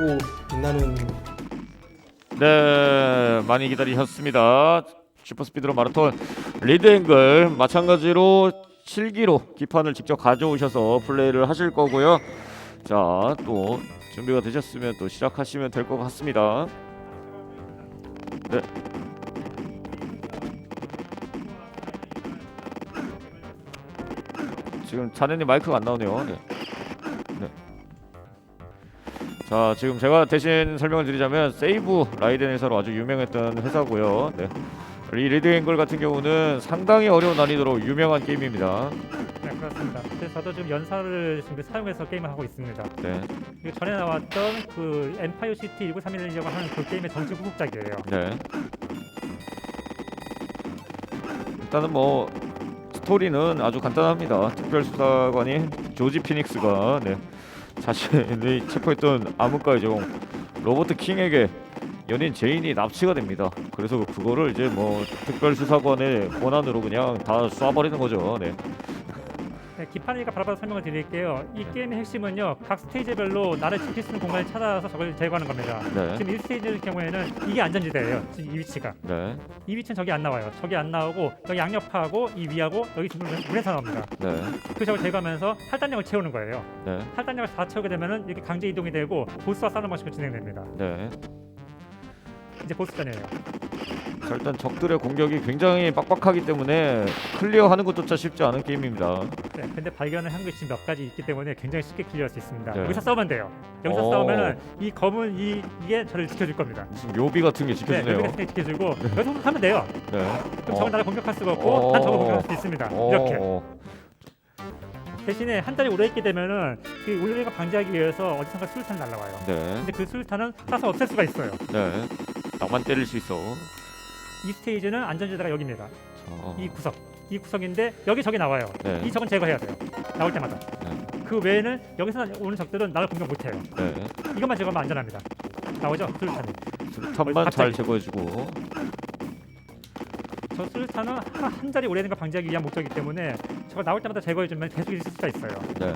밝고 빛나는 네, 많이 기다리셨습니다. 슈퍼스피드로 마라톤 리드앵글 마찬가지로 7기로 기판을 직접 가져오셔서 플레이를 하실 거고요. 자, 또 준비가 되셨으면 또 시작하시면 될 것 같습니다. 네. 지금 자네님 마이크가 안 나오네요. 네. 네. 자, 지금 제가 대신 설명을 드리자면 세이브 라이덴 회사로 아주 유명했던 회사고요. 네. 이 리드앵글 같은 경우는 상당히 어려운 난이도로 유명한 게임입니다. 네, 그렇습니다. 그래서 저도 지금 연사를 지금 사용해서 게임을 하고 있습니다. 네, 그리고 전에 나왔던 그 엠파이어 시티 1931이라고 하는 그 게임의 정식 후속작이에요. 네. 일단은 뭐 스토리는 아주 간단합니다. 특별수사관인 조지 피닉스가 네, 자신이 체포했던 암흑가의 종 로버트 킹에게 연인 제인이 납치가 됩니다. 그래서 그거를 이제 뭐 특별수사관의 권한으로 그냥 다 쏴버리는 거죠. 네. 네, 기판이가 바로바로 설명을 드릴게요. 이 게임의 핵심은요, 각 스테이지별로 나를 지킬 수 있는 공간을 찾아서 저걸 제거하는 겁니다. 네. 지금 1스테이지 경우에는 이게 안전지대예요. 지금 이 위치가. 네. 이 위치는 저기 안 나와요. 저기 안 나오고 여기 양옆하고 이 위하고 여기 지금 문에서 나옵니다. 네. 그 적을 제거하면서 할당량을 채우는 거예요. 네. 할당량을 다 채우게 되면은 이렇게 강제 이동이 되고 보스와 싸우는 방식으로 진행됩니다. 네. 이제 보스전이에요. 자, 일단 적들의 공격이 굉장히 빡빡하기 때문에 클리어하는 것조차 쉽지 않은 게임입니다. 네, 근데 발견을 한 것이 몇 가지 있기 때문에 굉장히 쉽게 클리어할 수 있습니다. 네. 여기서 싸우면 돼요. 여기서 오. 싸우면은 이 검은 이 이게 저를 지켜줄 겁니다. 무슨 묘비 같은 게 네, 지켜주네요. 여기가 스테이 지켜주고 여기서 하면 돼요. 네. 그럼 적은 나를 공격할 수가 없고 어. 난 적을 공격할 수 있습니다. 이렇게 어, 대신에 한 달이 오래 있게 되면은 그 올리가 방지하기 위해서 어디선가 수류탄이 날라와요. 네. 근데 그 수류탄은 쏴서 없앨 수가 있어요. 네. 나만 때릴 수 있어. 이 스테이지는 안전지대가 여기입니다. 자, 이 구석, 이 구석인데 여기 적이 나와요. 네. 이 적은 제거해야 돼요. 나올 때마다. 네. 그 외에는 여기서 오는 적들은 나를 공격 못해요. 네. 이것만 제거하면 안전합니다. 나오죠? 수류탄이. 갑자기. 잘 제거해주고. 저 수류탄은 한, 한 자리 오래 있는 걸 방지하기 위한 목적이기 때문에 저걸 나올 때마다 제거해주면 계속 있을 수가 있어요. 네.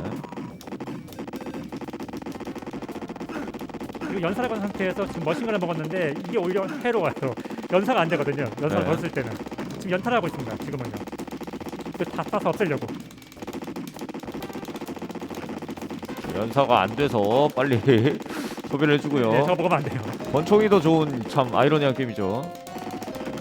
그리고 연사를 건 상태에서 지금 머신건을 먹었는데 이게 오히려 해로워요. 연사가 안 되거든요. 연사를 네. 걸었을 때는 지금 연타를 하고 있습니다. 지금은요. 그다 쏴서 없애려고. 연사가 안 돼서 빨리 소비를 해주고요. 네, 저거 먹으면 안 돼요. 권총이 더 좋은 참 아이러니한 게임이죠.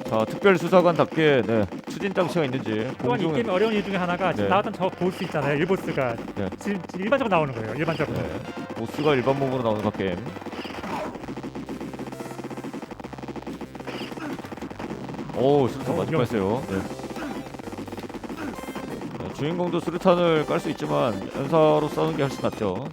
자, 특별 수사관답게 네, 추진 장치가 있는지 또한 이 공중에 게임의 어려운 이유 중에 하나가 지금 네. 나왔던 저 보스 있잖아요. 일보스가 네. 지금 일반적으로 나오는 거예요. 일반적으로. 네. 보스가 일반 몸으로 나오는 각 게임. 오, 많이 위험해. 뺐어요. 네. 네, 주인공도 수류탄을 깔 수 있지만 연사로 싸우는 게 훨씬 낫죠.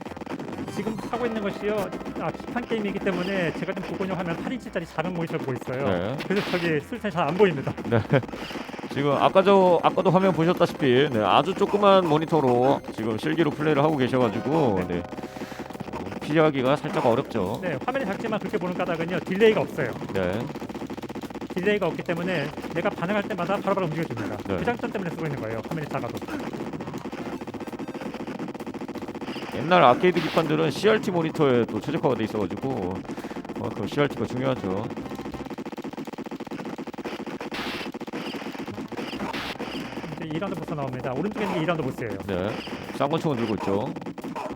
지금 하고 있는 것이요. 아, 기판 게임이기 때문에 제가 좀 보고 있는 화면 8인치짜리 작은 모니터를 보고 있어요. 네. 그래서 저기 수류탄이 잘 안 보입니다. 지금 아까 저 아까도 화면 보셨다시피 네, 아주 조그만 모니터로 지금 실기로 플레이를 하고 계셔가지고 네. 어, 피하기가 살짝 어렵죠. 네, 화면이 작지만 그렇게 보는 까닭은요. 딜레이가 없어요. 네. 딜레이가 없기 때문에 내가 반응할 때마다 바로바로 움직여줍니다. 네. 그 장점 때문에 쓰고 있는 거예요. 화면이 작아도. 옛날 아케이드 기판들은 CRT 모니터에 또 최적화가 돼 있어가지고 그만큼 CRT가 중요하죠. 이제 2라운드 보스 나옵니다. 오른쪽에 있는 게 2라운드 보스예요. 네. 쌍권총을 들고 있죠.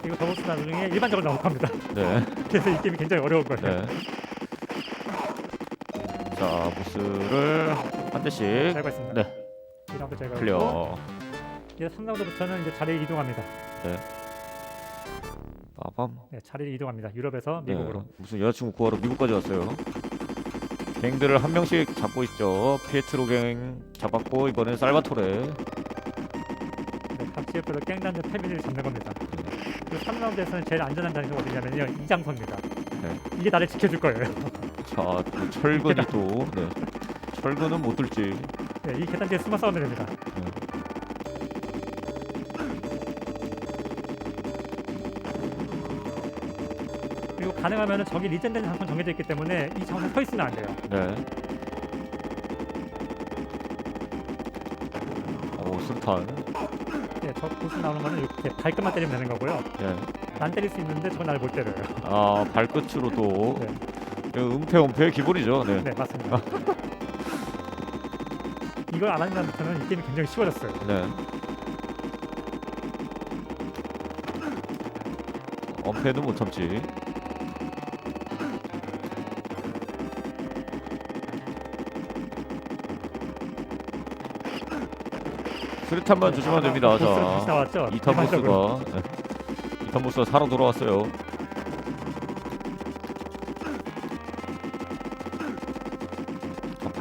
그리고 저 보스 나중에 일반적으로 나올 겁니다. 네. 그래서 이 게임이 굉장히 어려울 거예요. 네. 자 보스를 한 대씩 잘 봤습니다. 네. 2라운드 제가 클리어. 이제 3라운드부터는 이제 자리를 이동합니다. 빠밤. 네, 자리를 이동합니다. 유럽에서 네. 미국으로. 무슨 여자친구 구하러 미국까지 왔어요. 갱들을 한 명씩 잡고 있죠. 피에트로 갱 잡았고 이번엔 살바토레. 네, 각 지역별로 깽단들 패밀리를 잡는 겁니다. 그 3라운드에서는 제일 안전한 장소가 어디냐면요. 이 장소입니다. 네. 이게 나를 지켜줄 거예요. 자, 또 철근이 또 네. 철근은 못 들지. 네, 이 계단 뒤에 숨어 싸우면 됩니다. 그리고 가능하면 저기 리젠되는 장소는 정해져 있기 때문에 이 장소에 서 있으면 안 돼요. 네. 오, 수탄. 네, 저 보스 나오는 거는 이렇게 발끝만 때리면 되는 거고요. 네. 난 때릴 수 있는데 저건 날못 때려요. 아 발끝으로도 네. 은폐 은폐의 기본이죠. 네. 네 맞습니다. 이걸 안 하는 다음부터는 이 게임이 굉장히 쉬워졌어요. 네. 엄폐는 못 참지. 수류탄만 조심하면 됩니다. 다시 자, 나왔죠. 이탄 일반적으로. 보스가 네. 이탄 보스가 살아 돌아왔어요.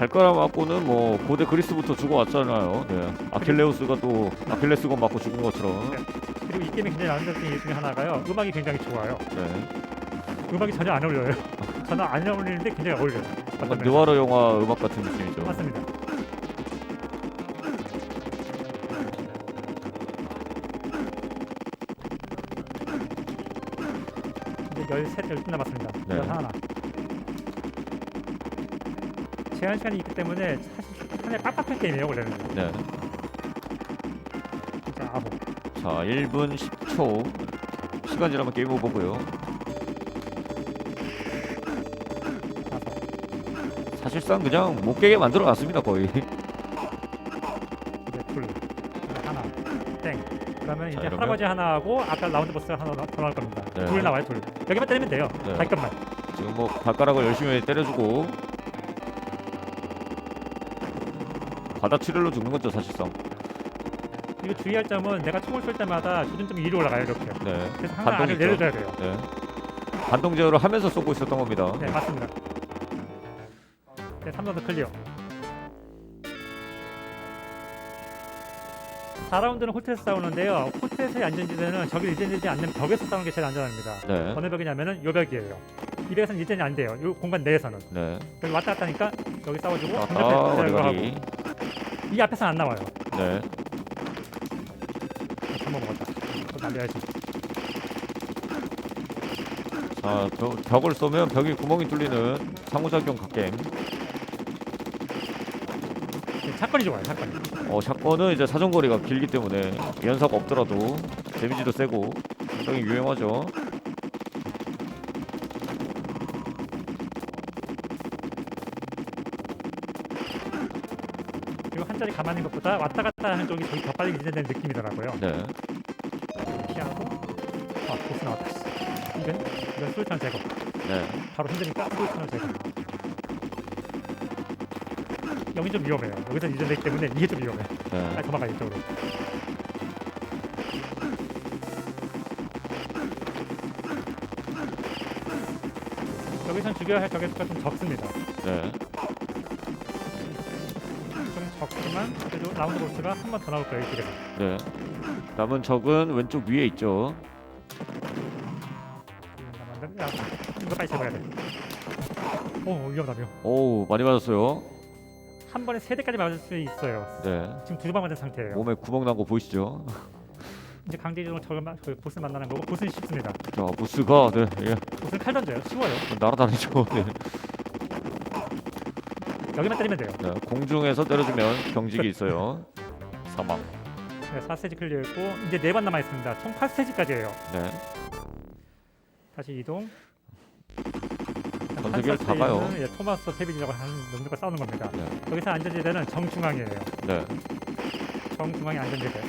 발가락 맞고는 뭐 고대 그리스부터 죽어 왔잖아요. 네. 아킬레우스가 또 아킬레스건 맞고 죽은 것처럼. 네. 그리고 이 게임이 굉장히 아름다운 게 중에 하나가요. 음악이 굉장히 좋아요. 네. 음악이 전혀 안 어울려요. 전혀 안 어울리는데 굉장히 어울려요. 약간 어떤 느와르 영화 음악 같은 느낌이죠. 맞습니다. 이제 13, 12 남았습니다. 네. 네. 하나. 제한 시간이 있기 때문에 사실 상당히 빡빡한 게임이에요 원래는. 네. 진짜 아보. 자, 1분 10초. 시간 지나면 게임 오버고요. 사실상 그냥 못 깨게 만들어 놨습니다, 거의. 이제 둘. 하나. 땡. 그러면 이제 이러면? 할아버지 하나 하고 아까 라운드 보스가 하나 나- 더 나올 겁니다. 네. 둘 나와요 둘. 여기만 때리면 돼요. 네. 발끝만. 지금 뭐 발가락을 열심히 때려주고 받아치를로 죽는 거죠, 사실상. 이거 주의할 점은 내가 총을 쏠 때마다 조준점이 위로 올라가요 이렇게. 네. 그래서 항상 반동이 안을 있죠. 내려줘야 돼요. 네. 반동 제어를 하면서 쏘고 있었던 겁니다. 네 맞습니다. 네 3라운드 클리어. 4라운드는 호텔에서 싸우는데요. 호텔에서의 안전지대는 적이 일전되지 않는 벽에서 싸우는 게 제일 안전합니다. 네. 어느 벽이냐면은 요 벽이에요. 이 벽에서는 일전이 안 돼요. 요 공간 내에서는. 네. 여기 왔다 갔다 하니까 여기 싸워주고 아, 반대편 이거 어리가리. 하고 이 앞에서는 안 나와요. 네. 한번 먹었다. 그거 날려야지. 자, 벽, 벽을 쏘면 벽이 구멍이 뚫리는 상호작용 갓겜. 네, 사건이 좋아요. 사건이. 어, 샷건은 이제 사정거리가 길기 때문에 연사가 없더라도 데미지도 세고 굉장히 유용하죠. 자리 가만히 있는 것보다 왔다 갔다 하는 쪽이 더 빨리 이제되는 느낌이더라고요. 네. 피하고 아 보스 나왔다. 씨. 이건 이건 수류탄 제거. 네. 바로 힘드니까 수류탄을 제거. 여기 좀 위험해요. 여기서 이전되기 때문에 이게 좀 위험해. 네. 빨리 도망가 이쪽으로. 여기선 죽여야 할 적의 수가 좀 적습니다. 네. 라운드 보스가 한 번 더 나올 거예요 이쪽에서. 네. 남은 적은 왼쪽 위에 있죠. 음, 야, 이거 빨리 제거해야 돼. 오 위험하다 위험. 오, 많이 맞았어요. 한 번에 세 대까지 맞을 수 있어요. 네. 지금 두 방 맞은 상태예요. 몸에 구멍 난 거 보이시죠? 이제 강제적으로 저걸 마- 그 보스 만나는 거고 보스는 쉽습니다. 자, 보스가 네, 예, 보스는 칼 던져요. 쉬워요. 날아다니죠. 네. 여기만 때리면 돼요. 네. 공중에서 때려주면 경직이 있어요. 사망. 네, 4스테이지 클리어했고 이제 네 번 남아 있습니다. 총 8스테이지까지예요. 네. 다시 이동. 전 세계를 다한 가요. 이제 토마스 페비지라고 하는 놈들과 싸우는 겁니다. 네. 여기서 안전지대는 정중앙이에요. 네. 정중앙이 안전지대.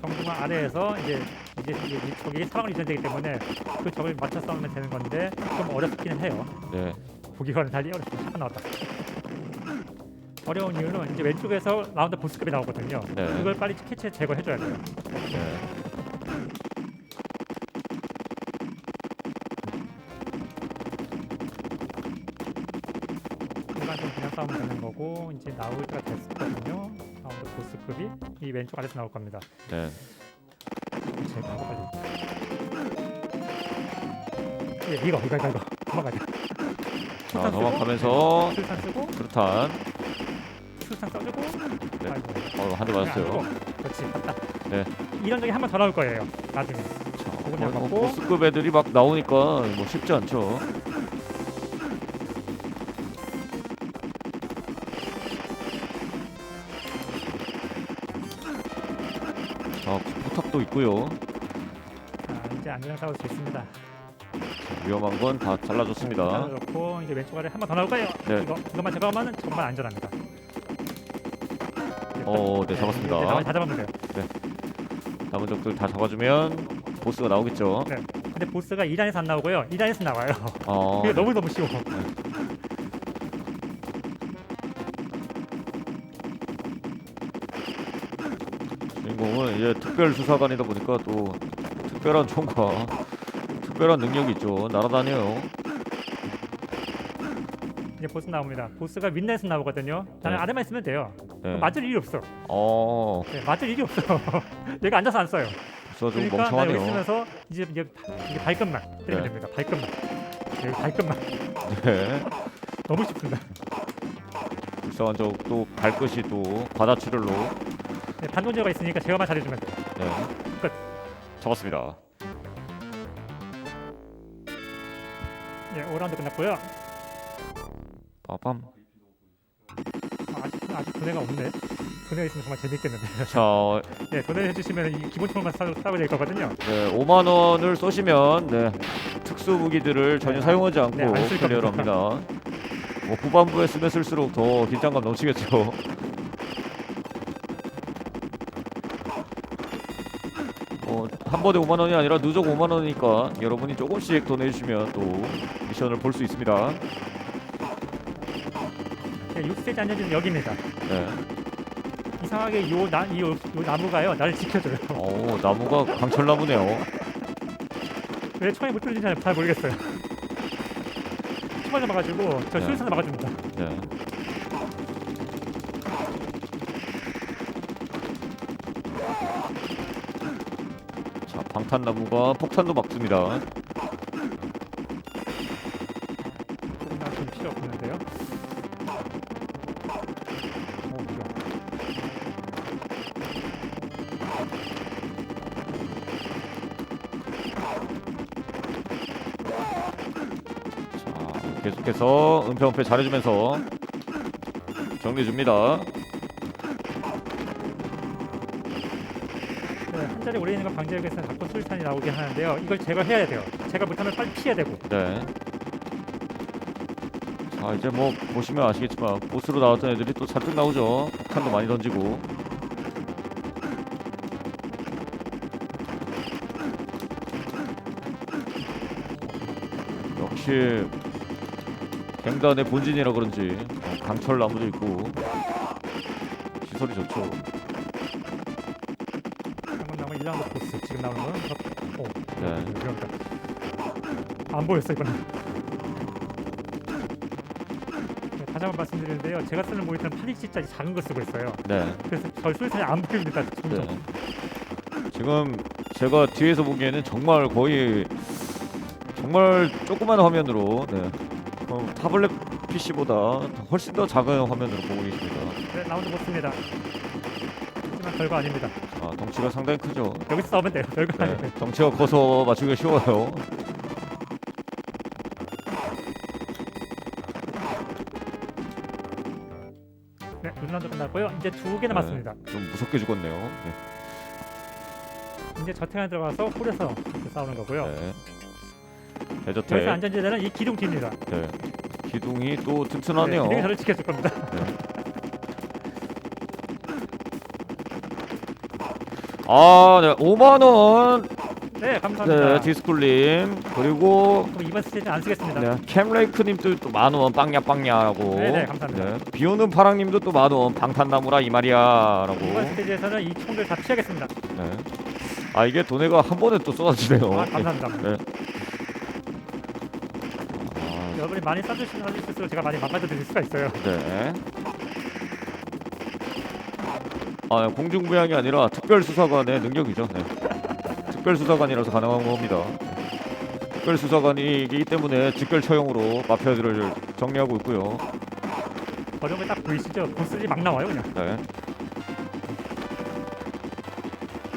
정중앙 아래에서 이제 이제 이제 이쪽이 사방을 이전되기 때문에 그 적을 맞춰 싸우면 되는 건데 좀 어렵기는 해요. 네. 보기와는 달리 어렵습니다. 잠깐 나왔다. 어려운 이유는 이제 왼쪽에서 라운드 보스급이 나오거든요. 네. 그걸 빨리 캐치 제거해줘야 돼요. 네. 일반 좀 그냥 싸우면 되는 거고 이제 나올 때가 됐거든요. 라운드 보스급이 이 왼쪽 아래서 나올 겁니다. 네. 예, 이거 이거 이거 이거 도망가자. 자, 넘어가면서 술탄 쓰고 수류탄. 술탄 써주고. 네. 아이고. 어, 한 대 맞았어요. 그렇지 갔다. 네. 이런 적이 한번 더 나올 거예요. 나중에. 자, 거의 뭐 잡았고. 보스급 애들이 막 나오니까 뭐 쉽지 않죠. 또 있고요. 자, 이제 안전하게 싸울 수 있습니다. 위험한 건 다 잘라줬습니다. 그렇고 이제 왼쪽 아래 한 번 더 나올 거예요. 네. 이거 이것만 제거하면 정말 안전합니다. 어, 네, 잡았습니다. 이제 나머지 다 잡으면 돼요. 남은 적들 다 잡아주면 보스가 나오겠죠. 네. 근데 보스가 2단에서 안 나오고요. 2단에서 나와요. 어, 그게 너무 너무 쉬워. 주인공은 이제 특별 수사관이다 보니까 또 특별한 총과 특별한 능력이 있죠. 날아다녀요. 이제 보스 나옵니다. 보스가 윈단에서 나오거든요. 나는 네. 아래만 있으면 돼요. 네. 맞을 일이 없어. 어, 네, 맞을 일이 없어. 내가 앉아서 안 써요. 저좀 그러니까 나 여기 멍청하네요. 있으면서 이제 이제 이게 발끝만 때리면 네. 됩니다. 발끝만. 네, 발끝만. 네. 너무 쉽습니다. 불쌍한 적또 발끝이 또 바다출혈로 네, 반동제가 있으니까 제어만 잘해주면 돼요. 네. 끝. 잡았습니다. 네, 5라운드 끝났고요. 빠밤. 아, 아직 아직 돈해가 없네. 돈해가 있으면 정말 재밌겠는데. 자, 네, 돈해 해 주시면 이 기본총만 싸, 싸게 될 거거든요. 네, 5만 원을 쏘시면 네, 특수 무기들을 전혀 네, 사용하지 않고 네, 안쓸 클리어를 겁니다. 합니다. 뭐 후반부에 쓰면 쓸수록 더 긴장감 넘치겠죠. 어, 한 번에 5만 원이 아니라 누적 5만 원이니까 여러분이 조금씩 더 내주시면 또 미션을 볼 수 있습니다. 네, 6세지 안전지는 여기입니다. 네. 이상하게 요, 나, 이, 요, 요 나무가요 나를 지켜줘요. 오, 나무가 강철나무네요. 왜 총에 못 뚫리는지 잘, 잘 모르겠어요. 총알 잡아가지고 저 네. 수류탄을 막아줍니다. 네. 자, 방탄나무가 폭탄도 막습니다. 조금만 좀 필요 없는데요. 오, 무려. 자, 계속해서 은폐 은폐 잘해주면서 정리해줍니다. 네, 한 자리 오래 있는 걸 방지하기 위해서는 자꾸 수류탄이 나오게 하는데요. 이걸 제거해야 돼요. 제가 못하면 빨리 피해야 되고. 네. 자, 이제 뭐 보시면 아시겠지만 보스로 나왔던 애들이 또 잔뜩 나오죠. 폭탄도 많이 던지고. 역시 갱단의 본진이라 그런지 어, 강철 나무도 있고 시설이 좋죠. 1라운드 보스 지금 나오는 건 저... 오, 네. 위험하다. 안 보였어 이거는. 네, 다시 한번 말씀드리는데요. 제가 쓰는 모니터는 8인치짜리 작은 거 쓰고 있어요. 네. 그래서 저 수류탄이 안 보입니다. 점점. 네. 지금 제가 뒤에서 보기에는 정말 거의 정말 조그만 화면으로 네. 어, 타블렛 PC보다 훨씬 더 작은 화면으로 보고 계십니다. 네, 라운드 보스입니다. 하지만 별거 아닙니다. 아, 덩치가 상당히 크죠. 여기서 싸우면 돼요. 별거 네. 아니에요. 덩치가 커서 맞추기가 쉬워요. 네, 1라운드 끝났고요. 이제 두개 남았습니다. 좀 무섭게 죽었네요. 네. 이제 저택 안에 들어가서 홀에서 이렇게 싸우는 거고요. 네. 여기서 대저택. 안전지대는 이 기둥 뒤입니다. 네. 기둥이 또 네, 튼튼하네요. 기둥이 저를 지켜줄 겁니다. 아, 네. 5만 원. 네, 감사합니다. 네, 디스쿨님 그리고 그럼 이번 스테이지는 안 쓰겠습니다. 네, 캠레이크님도 또 만원 빵야 빵야라고. 네 네, 감사합니다. 비오는 파랑님도 또 만원 방탄나무라 이 말이야라고. 이번 스테이지에서는 이 총들 다 피하겠습니다. 네. 아 이게 도네가 한 번에 또 쏟아지네요. 아, 감사합니다. 네. 아, 여러분이 많이 쏴주시면 쏴주실수록 제가 많이 망가져 드릴 수가 있어요. 네. 아 공중부양이 아니라 특별수사관의 능력이죠. 네. 특별수사관이라서 가능한 겁니다. 특별수사관이기 때문에 직결 처형으로 마피아들을 정리하고 있고요. 어려운 게딱 보이시죠? 보스들이 막 나와요 그냥. 네.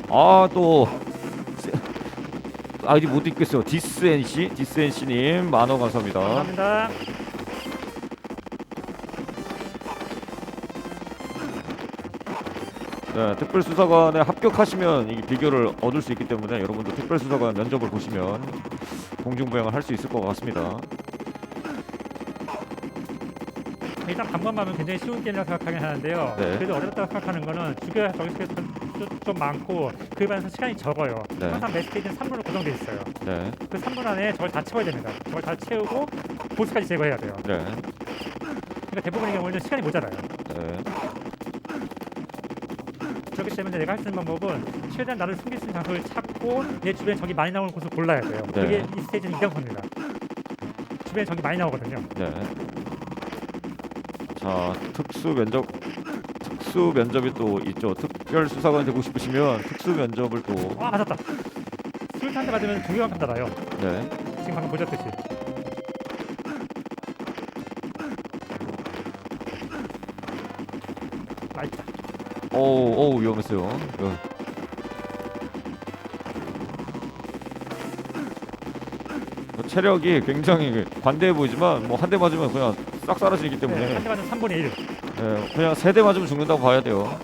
아, 또 아이디 못 읽겠어요. 디스NC, 디스NC님 만원 감사합니다. 감사합니다. 네, 특별수사관에 합격하시면 이 비결을 얻을 수 있기 때문에 여러분도 특별수사관 면접을 보시면 공중부양을 할 수 있을 것 같습니다. 일단 방법만 하면 굉장히 쉬운 게임이라고 생각하긴 하는데요. 네. 그래도 어렵다고 생각하는 거는 죽여야 적스페이스 좀, 좀 많고 그에 반해서 시간이 적어요. 네. 항상 매 스테이지는 3분으로 구성돼 있어요. 네, 그 3분 안에 저걸 다 채워야 됩니다. 저걸 다 채우고 보스까지 제거해야 돼요. 네, 그러니까 대부분의 경우는 시간이 모자라요. 그렇기 때문에 내가 할 수 있는 방법은 최대한 나를 숨길 수 있는 장소를 찾고 내 주변에 적이 많이 나오는 곳을 골라야 돼요. 네. 그게 이 스테이지는 이경선입니다. 주변에 적이 많이 나오거든요. 네. 자, 특수 면접 특수 면접이 또 있죠. 특별 수사관이 되고 싶으시면 특수 면접을 또 아 맞았다. 술탄 대 맞으면 동요만큼 달아요. 네, 지금 방금 보셨듯이. 아 있다. 어우, 어우 위험했어요. 어. 뭐 체력이 굉장히 관대해 보이지만 뭐 한 대 맞으면 그냥 싹 사라지기 때문에 네, 한대 맞으면 3분의 1. 예, 그냥 세 대 맞으면 죽는다고 봐야 돼요.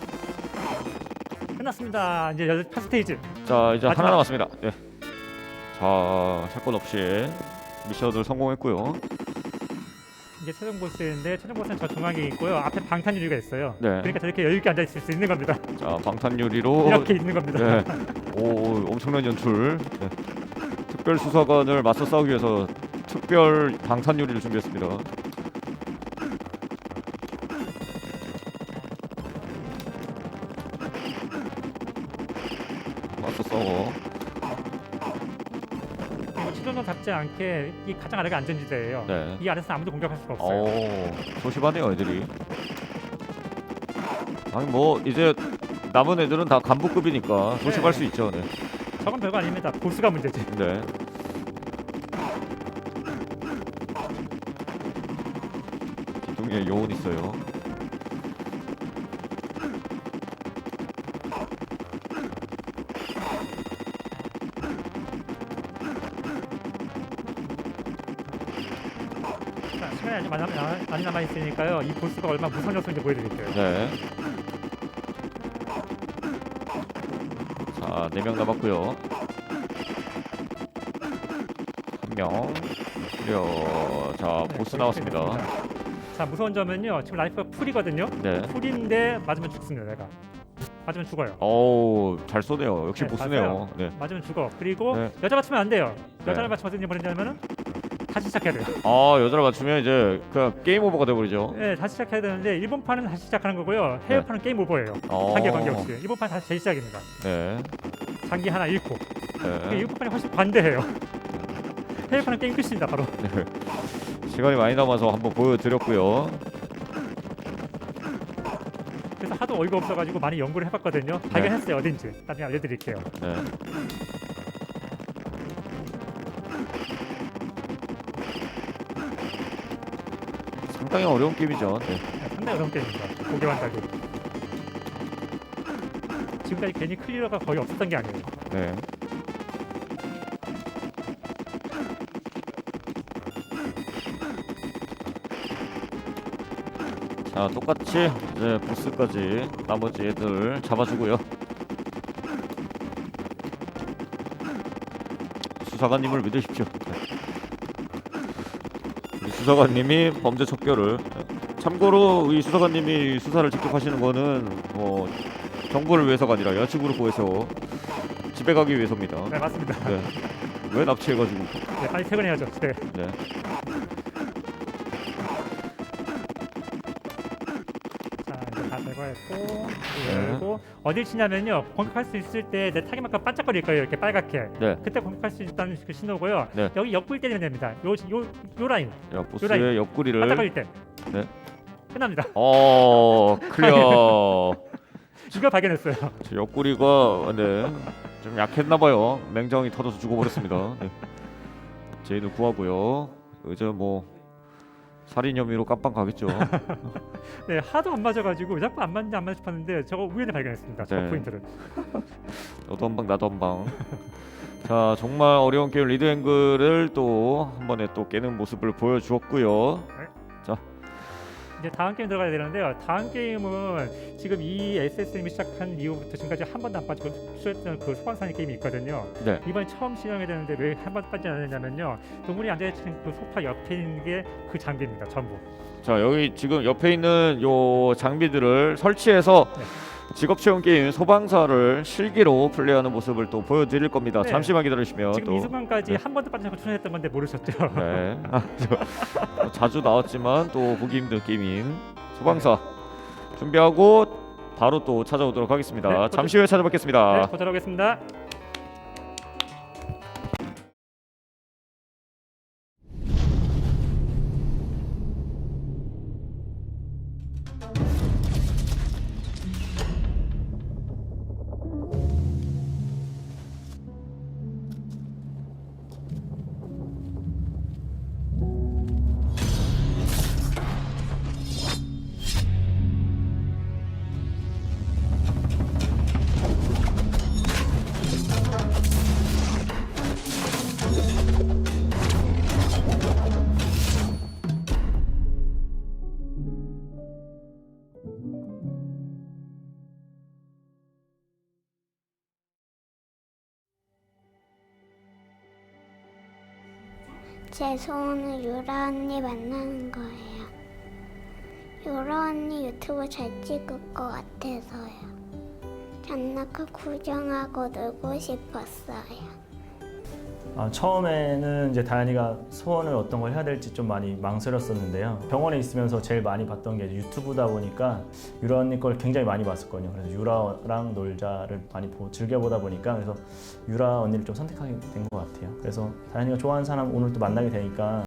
끝났습니다. 이제 여덟 스테이지. 자 이제 마지막. 하나 남았습니다. 네. 자 사건 없이 미션을 성공했고요. 이게 최종 보스인데 최종 보스는 저 중앙에 있고요. 앞에 방탄 유리가 있어요. 네. 그러니까 저렇게 여유 있게 앉아 있을 수 있는 겁니다. 자 방탄 유리로 이렇게 있는 겁니다. 네. 오 엄청난 연출. 네. 특별 수사관을 맞서 싸우기 위해서 특별 방탄유리를 준비했습니다. 잡지 않게 이 가장 아래가 안전지대예요. 네. 이 아래서 아무도 공격할 수가 없어요. 오 조심하네요 애들이. 아니 뭐 이제 남은 애들은 다 간부급이니까 조심할 네. 수 있죠. 네. 저건 별거 아닙니다. 보스가 문제지. 네. 기둥에 요원 있어요. 많이, 남- 남아 있으니까요. 이 보스가 얼마 나 무서운 녀석인지 보여드릴게요. 네. 자, 네 명 남았고요. 한 명. 그려. 자, 네, 보스 거의 나왔습니다. 끝냈습니다. 자, 무서운 점은요. 지금 라이프가 풀이거든요. 네. 풀인데 맞으면 죽습니다. 내가 맞으면 죽어요. 어우, 잘 쏘네요. 역시 네, 보스네요. 맞아요. 네. 맞으면 죽어. 그리고 네. 여자 맞추면 안 돼요. 여자를 네. 맞추면 어떻게 버리냐면은 다시 시작해야 돼요. 아, 여자를 맞추면 이제 그냥 게임 오버가 돼 버리죠. 네, 다시 시작해야 되는데 일본 판은 다시 시작하는 거고요. 해외판은 게임 오버예요. 어. 장기 관계 없이. 일본 판 다시 재시작입니다. 네. 장기 하나 잃고. 그 네. 일본 판이 훨씬 관대해요. 해외 판은 게임 끝입니다. 바로. 네. 시간이 많이 남아서 한번 보여드렸고요. 그래서 하도 어이가 없어가지고 많이 연구를 해봤거든요. 발견했어요. 어딘지. 나중에 알려드릴게요. 네. 상당히 어려운 게임이죠. 네. 네, 상당히 어려운 게임입니다. 고개만 달고. 지금까지 괜히 클리어가 거의 없었던 게 아니에요. 네. 자, 똑같이 이제 보스까지 나머지 애들 잡아주고요. 수사관님을 믿으십시오. 수사관님이 범죄 척결을 참고로 이 수사관님이 수사를 직접 하시는 거는 뭐 정보를 위해서가 아니라 여자친구를 구해서 집에 가기 위해서입니다. 네, 맞습니다. 네. 왜 납치해가지고? 네, 빨리 퇴근해야죠. 네. 네. 제 제거했고, 네. 그리고 어딜 치냐면요. 공격할 수 있을 때 내 타겟 마크 반짝거릴 거예요. 이렇게 빨갛게. 네. 그때 공격할 수 있다는 그 신호고요. 네. 여기 옆구리 때리면 됩니다. 요, 요, 요 라인 야, 보스의 옆구리를. 반짝거릴 때. 네. 끝납니다. 어, 클리어. 누가 발견했어요. 저 옆구리가 네. 좀 약했나 봐요. 맹장이 터져서 죽어버렸습니다. 네. 제인을 구하고요. 이제 뭐 살인 혐의로 깜빵 가겠죠. 네, 하도 안 맞아가지고 자꾸 안 맞는지 안 맞는지 싶었는데 저거 우연히 발견했습니다. 저 네. 포인트를. 너도 한 방 나도 한 방. 자 정말 어려운 게임 리드 앵글을 또 한 번에 또 깨는 모습을 보여주었고요. 네. 자 이제 다음 게임 들어가야 되는데요. 다음 게임은 지금 이 SSM이 시작한 이후부터 지금까지 한 번도 안 빠지고 출연했던 그 소방사님 게임이 있거든요. 네. 이번 처음 시작이 되는데 왜 한 번도 빠지지 않았냐면요. 동물이 앉아있는 그 소파 옆에 있는 게 그 장비입니다. 전부. 자 여기 지금 옆에 있는 요 장비들을 설치해서 네. 직업 체험 게임 소방사를 실기로 플레이하는 모습을 또 보여드릴 겁니다. 네. 잠시만 기다리시면 지금 또 이 순간까지 네. 한 번도 빠지지 않고 출연했던 건데 모르셨죠? 네. 아, 저, 뭐 자주 나왔지만 또 보기 힘든 게임인 소방사 준비하고 바로 또 찾아오도록 하겠습니다. 네, 잠시 후에 찾아뵙겠습니다. 네, 보도록 하겠습니다. 제 소원은 유라 언니 만나는 거예요. 유라 언니 유튜브 잘 찍을 것 같아서요. 잔나카 구경하고 놀고 싶었어요. 아, 처음에는 이제 다현이가 소원을 어떤 걸 해야 될지 좀 많이 망설였었는데요. 병원에 있으면서 제일 많이 봤던 게 유튜브다 보니까 유라 언니 걸 굉장히 많이 봤었거든요. 그래서 유라랑 놀자를 많이 보, 즐겨보다 보니까 그래서 유라 언니를 좀 선택하게 된 것 같아요. 그래서 다현이가 좋아하는 사람 오늘 또 만나게 되니까